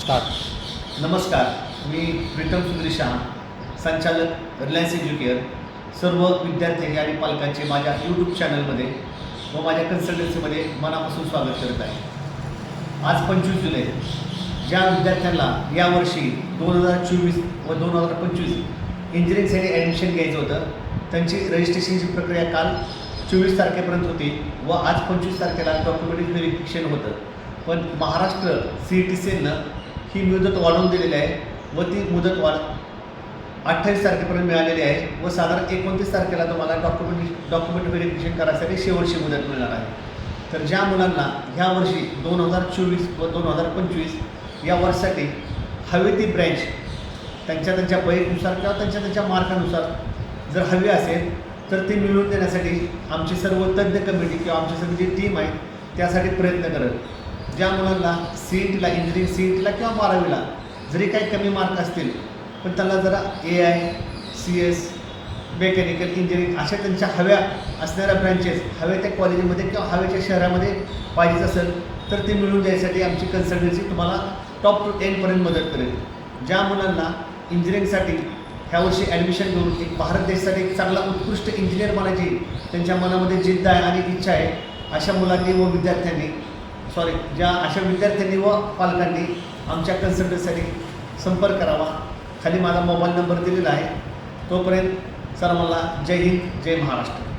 Start. नमस्कार मी प्रीतम सुंदरी शाह संचालक Reliance Educare सर्व विद्यार्थी आणि पालकांचे माझ्या यूट्यूब चॅनलमध्ये व माझ्या कन्सल्टन्सीमध्ये मनापासून स्वागत करत आहे. आज पंचवीस जुलै. ज्या विद्यार्थ्यांना यावर्षी दोन हजार चोवीस व दोन हजार पंचवीस इंजिनिअरिंगसाठी ॲडमिशन घ्यायचं होतं त्यांची रजिस्ट्रेशनची प्रक्रिया काल चोवीस तारखेपर्यंत होती व आज पंचवीस तारखेला डॉक्युमेंटरी व्हेरिफिकेशन होतं. पण महाराष्ट्र सी ई टी सेलनं ही मुदत वाढवून दिलेली आहे व ती मुदत वाढ अठ्ठावीस तारखेपर्यंत मिळालेली आहे व साधारण एकोणतीस तारखेला तुम्हाला डॉक्युमेंट डॉक्युमेंट व्हेरिफिकेशन करायसाठी शेवटची मुदत मिळणार आहे. तर ज्या मुलांना ह्या वर्षी दोन हजार चोवीस व दोन हजार पंचवीस या वर्षासाठी हवी ती ब्रँच त्यांच्या त्यांच्या वयनुसार किंवा त्यांच्या त्यांच्या मार्कानुसार जर हवी असेल तर ती मिळवून देण्यासाठी आमची सर्व तज्ज्ञ कमिटी किंवा आमची सगळी जी टीम आहे त्यासाठी प्रयत्न करत ज्या मुलांना सी ई टीला इंजिनिअरिंग सी ई टीला किंवा बारावीला जरी काही कमी मार्क असतील पण त्यांना जरा A I C S mechanical engineering अशा त्यांच्या हव्या असणाऱ्या ब्रँचेस हव्या त्या कॉलेजमध्ये किंवा हवेच्या शहरामध्ये पाहिजेच असेल तर ते मिळवून द्यायसाठी आमची कन्सल्टन्सी तुम्हाला टॉप टू टेनपर्यंत मदत करेल. ज्या मुलांना इंजिनिअरिंगसाठी ह्या वर्षी ॲडमिशन घेऊन एक भारत देशासाठी एक चांगला उत्कृष्ट इंजिनियर बनायची त्यांच्या मनामध्ये जिद्द आहे आणि इच्छा आहे अशा मुलांनी व विद्यार्थ्यांनी सॉरी ज्या अशा विद्यार्थ्यांनी व पालकांनी आमच्या कन्सल्टन्सीसाठी संपर्क करावा. खाली माझा मोबाईल नंबर दिलेला आहे. तोपर्यंत सर्वांना जय हिंद जय महाराष्ट्र.